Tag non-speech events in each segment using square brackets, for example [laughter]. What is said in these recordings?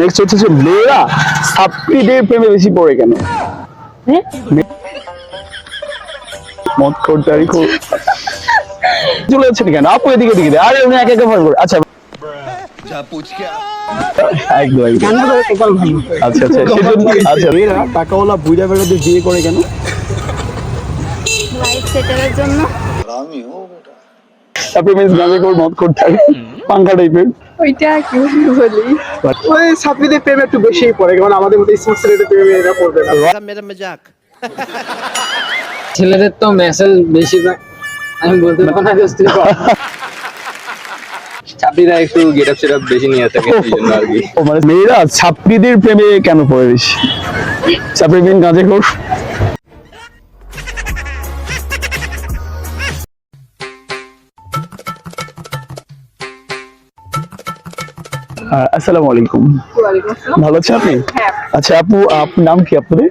Next হচ্ছে যে মেয়েরা ছাত্রীদের প্রেমে বেশি পড়ে কেন? মে- মদ খোরদারি খোর। চলে যাচ্ছেন কেন? আপু এদিকে দিকে আরে উনি একে একে ভয় করে আচ্ছা। আচ্ছা আচ্ছা। সেজন্য আচ্ছা টাকাওয়ালা বুঝা বেড়াতে বিয়ে করে কেন? লাইফ সেটেলের জন্য। তারপরে মিস খোর মদ খোরদারি পাঙ্খা টাইপের ওইটা কি বলি? ওই ছাত্রীদের প্রেমে একটু বেশিই পড়ে কারণ আমাদের মতো ছেলেদের এরা পড়বে না। আচ্ছা, মেরা মজাক। ছেলেদের তো মেসেজ আমি বলতে পারব না দোস্ত ছাত্রীরা একটু গেট আপ সেট বেশি নিয়ে থাকে সেই জন্য আর কি। মেয়েরা ছাত্রীদের প্রেমে কেন পড়ে বেশি? ছাত্রীদের কাজে খুব আসসালামু আলাইকুম। ভালো আপনি? হ্যাঁ। আচ্ছা আপু আপনার নাম কি আপনাদের?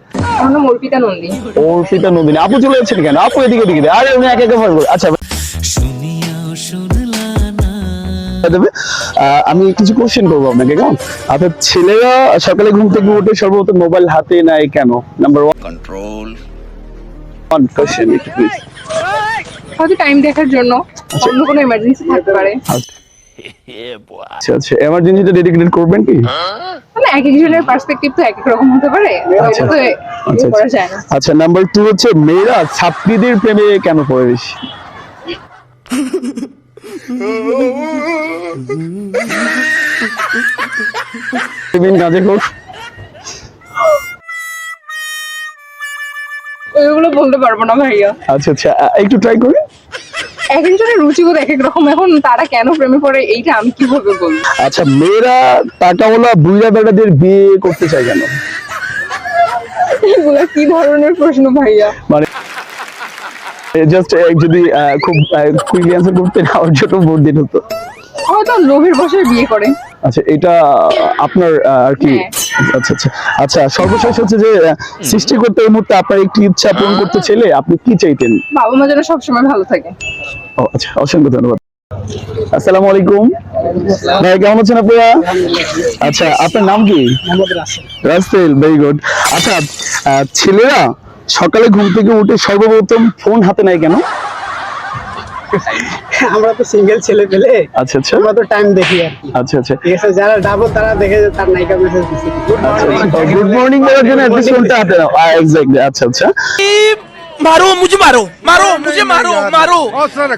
অর্পিতা নন্দিনী অর্পিতা নন্দিনী আপু চলে যাচ্ছেন কেন? আপু এদিকে আরে উনি আচ্ছা, আচ্ছা আমি কিছু কোশ্চেন করব আপনাকে কেমন? আপনার ছেলেরা সকালে ঘুম থেকে উঠে সর্বপ্রথম মোবাইল হাতে নেয় কেন? Number one control one question একটু প্লিজ হয়তো টাইম দেখার জন্য অন্য কোনো ইমার্জেন্সি থাকতে পারে। আচ্ছা। [laughs] আচ্ছা আচ্ছা। এমার্জেন্সিতে ডেডিকেটেড করবেন কি? মানে এক একজনের পার্সপেক্টিভ তো এক এক রকম হতে পারে। আচ্ছা। আচ্ছা। আচ্ছা। যায় না। আচ্ছা নাম্বার টু হচ্ছে মেয়েরা ছাত্রীদের প্রেমে কেন পড়ে বেশি? গাঁজা ওইগুলো বলতে পারব না ভাইয়া। আচ্ছা আচ্ছা। একটু ট্রাই করি। এক একজনের রুচিবোধ এক এক রকম এখন তারা কেন প্রেমে পড়ে এইটা আমি কীভাবে বলব? আচ্ছা মেয়েরা টাকাওয়ালা বুড়া বেড়াদের বিয়ে করতে চায় কেন? এগুলা কি ধরনের প্রশ্ন ভাইয়া? মানে জাস্ট যদি খুব কুইলি অ্যান্সার করতে আমার জন্য ভোট দিন হতো হয়তো লোভের বসে বিয়ে করে। আচ্ছা এটা আপনার আর কি? হ্যাঁ। আচ্ছা আচ্ছা আচ্ছা সর্বশেষ হচ্ছে যে সৃষ্টি করতে এই মুহূর্তে আপনার একটি ইচ্ছা পূরণ করতে চাইলে আপনি কি চাইতেন? বাবা মা যেন সবসময় ভালো থাকে। ও আচ্ছা অসংখ্য ধন্যবাদ। আসসালামু আলাইকুম। ভাই কেমন আছেন আপনারা? আচ্ছা আপনার নাম কি? রাসেল। ভেরি গুড আচ্ছা ছেলেরা সকালে ঘুম থেকে উঠে সর্বপ্রথম ফোন হাতে নেয় কেন? [laughs] আমরা তো সিঙ্গেল ছেলে পেলে আচ্ছা আচ্ছা আমরা তো টাইম দেখি আর কি আচ্ছা আচ্ছা ঠিক আছে যারা ডাবো তারা দেখে যে তার নায়িকা মেসেজ দিচ্ছে গুড মর্নিং বলার জন্য অ্যাটলিস্ট ফোনটা হাতে নাও এক্স্যাক্টলি আচ্ছা আচ্ছা मारो मुझे मारो मारो मुझे मारो मारो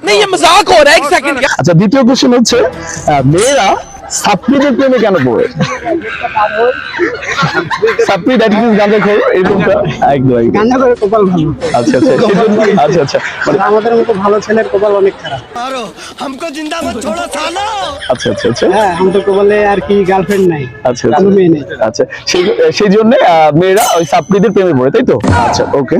नहीं ये मजाक हो रहा है एक सेकंड আচ্ছা দ্বিতীয় কোশ্চেন হচ্ছে আহ, মেয়েরা ছাত্রীদের প্রেমে কেন পড়ে ছাত্রী দ্যাট ইজ গাঁজা খোর এরকমটা একদম একদম গাঞ্জা করে কপাল ভালো আচ্ছা আচ্ছা সেজন্য আচ্ছা আচ্ছা মানে আর আমাদের মতো ভালো ছেলের কপাল অনেক খারাপ मारो हमको जिंदा मत छोड़ो सालो আচ্ছা আচ্ছা আচ্ছা হ্যাঁ আমাদের কপালে আর কি গার্লফ্রেন্ড নাই আচ্ছা কোনো মেয়ে নেই আচ্ছা সেই সেই জন্য মেয়েরা ওই ছাত্রীদের প্রেমে পড়ে তাই তো আচ্ছা ওকে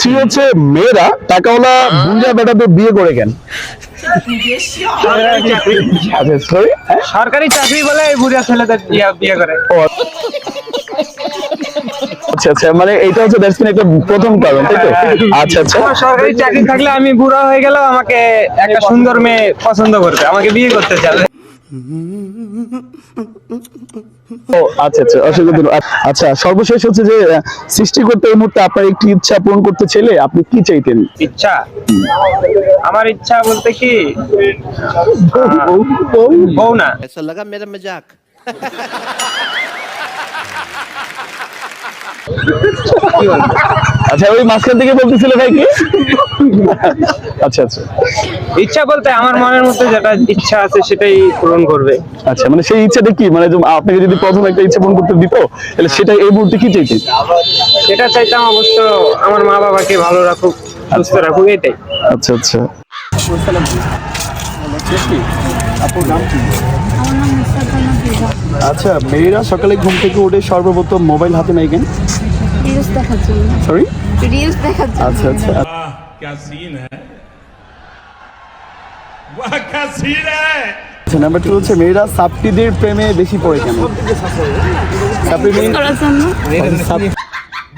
ঠিক হচ্ছে মেয়েরা টাকাওয়ালা বুঞ্জা বেটাদের বিয়ে করে কেন আচ্ছা সরি সরকারি চাকরি বলে এই বুড়া ছেলেদের বিয়ে করে। আচ্ছা আচ্ছা মানে এটা হচ্ছে দ্যাটস একটা প্রথম কারণ তাই তো? আচ্ছা আচ্ছা। সরকারি চাকরি থাকলে আমি বুড়া হয়ে গেলেও আমাকে একটা সুন্দর মেয়ে পছন্দ করবে আমাকে বিয়ে করতে চাবে। ও আচ্ছা আচ্ছা অসংখ্য ধন্যবাদ। আচ্ছা সর্বশেষ হচ্ছে যে আহ, সৃষ্টি করতে এই মুহূর্তে আপনার একটি ইচ্ছা পূরণ করতে চাইলে আপনি কি চাইতেন ইচ্ছা আমার ইচ্ছা বলতে কি বউ না ऐसा लगा मेरा मजाक আচ্ছা ওই মাঝখান থেকে বলতেছিল ভাই কি? আচ্ছা আচ্ছা। ইচ্ছা বলতে আমার মনের মধ্যে যেটা ইচ্ছা আছে সেটাই পূরণ করবে। আচ্ছা মানে সেই ইচ্ছাটা কি? মানে আপনাকে যদি প্রথম একটা ইচ্ছা পূরণ করতে দিত তাহলে সেটা এই মুহূর্তে কি চাইতেন? সেটা চাইতাম অবশ্য আমার মা বাবাকে ভালো রাখুক সুস্থ রাখুক এটাই। আচ্ছা আচ্ছা। আচ্ছা মেয়েরা সকালে ঘুম থেকে উঠে সর্বপ্রথম মোবাইল হাতে নেয় কেন? সরি রিলস দেখার জন্য আচ্ছা আচ্ছা क्या सीन है वाह क्या सीन है আচ্ছা নাম্বার টু হচ্ছে মেয়েরা সাপ্টিদের প্রেমে বেশি পড়ে কেন সাপ্টি mean- করার জন্য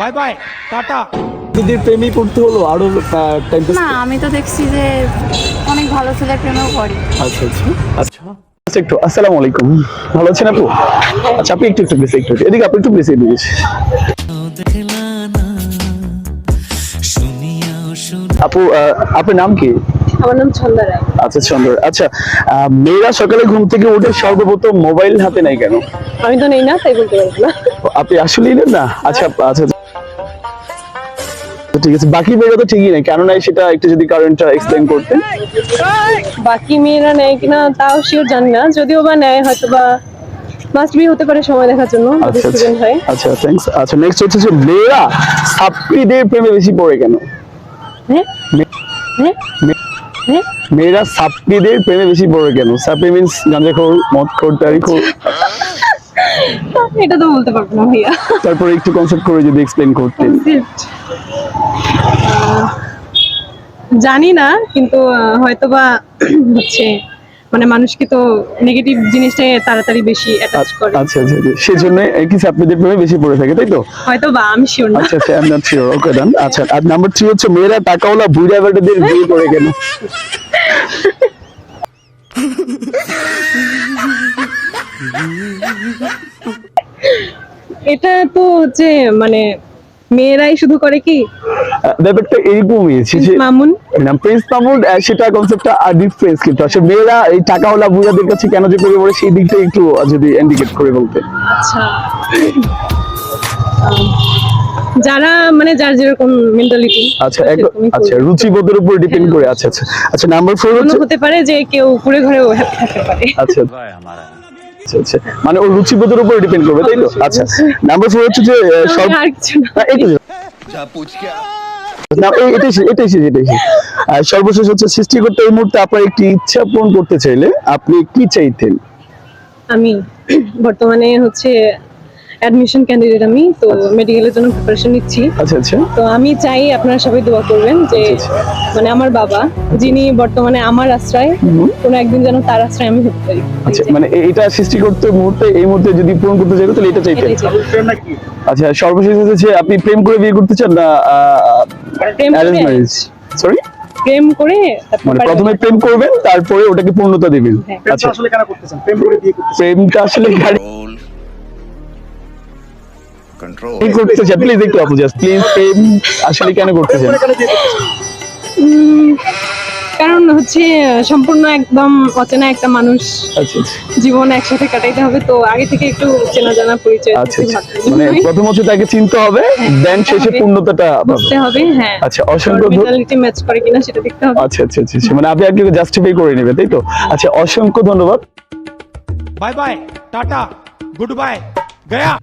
बाय बाय टाटा সাপ্টিদের প্রেমেই পড়তে হলো আরো টাইম না আমি তো দেখছি যে অনেক ভালো ছেলে প্রেমেও পড়ে আচ্ছা আচ্ছা আচ্ছা আচ্ছা, একটু আসসালামু আলাইকুম ভালো আছেন আপু আচ্ছা আপনি একটু একটু প্লিজ একটু একটু। এদিকে আপনি একটু প্লিজ এদিকে আপু আপনার নাম কি? আমার নাম ছন্দা রায়। আচ্ছা চন্দ্র আচ্ছা মেয়েরা সকালে ঘুম থেকে উঠে সর্বপ্রথম মোবাইল হাতে নেয় কেন? আমি তো নেই না তাই বলতে পারব না। আপনি আসলেই নেন না? আচ্ছা আচ্ছা। আচ্ছা। ঠিক আছে বাকি মেয়েরা তো ঠিকই নেই কেন নাই সেটা একটু যদি কারণটা এক্সপ্লেন করতেন। বাকি মেয়েরা নেয় কিনা তাও শিওর জানি না। যদিও বা নেয় হয়তো বা মাস্ট বি হতে পারে সময় দেখার জন্য যদি আচ্ছা আচ্ছা স্টুডেন্ট হয়। আচ্ছা থ্যাঙ্কস আচ্ছা নেক্সট হচ্ছে যে মেয়েরা সাপ্রিদের প্রেমে বেশি পড়ে কেন? মেয়েরা সাপ্পিদের প্রেমে বেশি পড়ে কেন? সাপ্পি মিন্স গাঁজাখোর মদখোর তারিখোর এটা তো বলতে পারব না ভাইয়া। তারপরে একটু কনসেপ্ট করে যদি এক্সপ্লেন করতেন জানি না কিন্তু হয়তোবা হচ্ছে মানে মানুষকে তো নেগেটিভ জিনিসটাই তাড়াতাড়ি বেশি অ্যাটাচ করে। আচ্ছা আচ্ছা আচ্ছা। সেজন্য কি সাপ্রিদের প্রেমে বেশি পড়ে থাকে তাই তো? হয়তো বা আমি শিওর না। আচ্ছা আচ্ছা I am not sure okay done আচ্ছা আর নাম্বার 3 হচ্ছে মেয়েরা টাকাওয়ালা বুড়া বেটাদের বিয়ে করে কেন? এটা তো হচ্ছে মানে মেয়েরাই শুধু করে কি? ব্যাপারটা এরকমই যে মামুন? না প্রিন্স মামুন সেটা কনসেপ্টটা আর ডিফারেন্স কিন্তু। আসলে মেয়েরা এই টাকাওয়ালা বুড়াদের কাছে কেন যে পড়ে সেই দিকটা একটু যদি ইন্ডিকেট করে বলতেন আচ্ছা। যারা মানে যার যেরকম মেন্টালিটি আচ্ছা আচ্ছা রুচিবোধের উপর ডিপেন্ড করে আচ্ছা আচ্ছা। আচ্ছা নাম্বার 4 হচ্ছে হতে পারে যে কেউ ঘুরে ঘুরেও হ্যাপি থাকতে পারে। আচ্ছা। আচ্ছা আচ্ছা মানে ওর রুচিবোধের উপর ডিপেন্ড করবে তাই তো? আচ্ছা নাম্বার ফোর হচ্ছে যে সব সর্বশেষ হচ্ছে সৃষ্টিকর্তা এই মুহূর্তে আপনার একটি ইচ্ছা পূরণ করতে চাইলে আপনি কি চাইতেন? আমি বর্তমানে হচ্ছে অ্যাডমিশন ক্যান্ডিডেট আমি তো মেডিকেলের জন্য প্রিপারেশন নিচ্ছি। আচ্ছা আচ্ছা। তো আমি চাই আপনারা সবাই দোয়া করবেন যে আচ্ছা, মানে আমার বাবা যিনি বর্তমানে আমার আশ্রয় কোনো একদিন যেন তার আশ্রয় আমি হতে পারি। আচ্ছা মানে এ- এটা সৃষ্টি করতে মুহূর্তে এই মুহূর্তে যদি পূরণ করতে চাইতো তাহলে এটা চাইতেন এটাই চাই। আচ্ছা সর্বশেষ হচ্ছে আপনি প্রেম করে বিয়ে করতে চান না প্রেম অ্যারেঞ্জ ম্যারেজ সরি প্রেম করে মানে প্রথমে প্রেম করবেন তারপরে ওটাকে পূর্ণতা দিবেন। হ্যাঁ। আচ্ছা। আসলে কেন করতেছেন? প্রেম করে বিয়ে করতেছেন। প্রেমটা আসলে গাড়ি করতে চাই প্লিজ একটু আপু জাস্ট প্লিজ আসলে কেন করতে চাই কারণ হচ্ছে সম্পূর্ণ একদম অচেনা একটা মানুষ আচ্ছা, আচ্ছা। জীবন একসাথে কাটাইতে হবে তো আগে থেকে একটু চেনা জানা পরিচয় আচ্ছা, মানে প্রথম হচ্ছে তাকে চিনতে হবে হ্যাঁ, দেন শেষে পূর্ণতাটা বুঝতে হবে হ্যাঁ। আচ্ছা অসংখ্য মেন্টালিটি ম্যাচ করে কিনা সেটা দেখতে হবে। আচ্ছা আচ্ছা আচ্ছা মানে আপনি আপনাকে জাস্টিফাই করে নেবে তাই তো? আচ্ছা অসংখ্য ধন্যবাদ। Bye bye tata good bye Gaya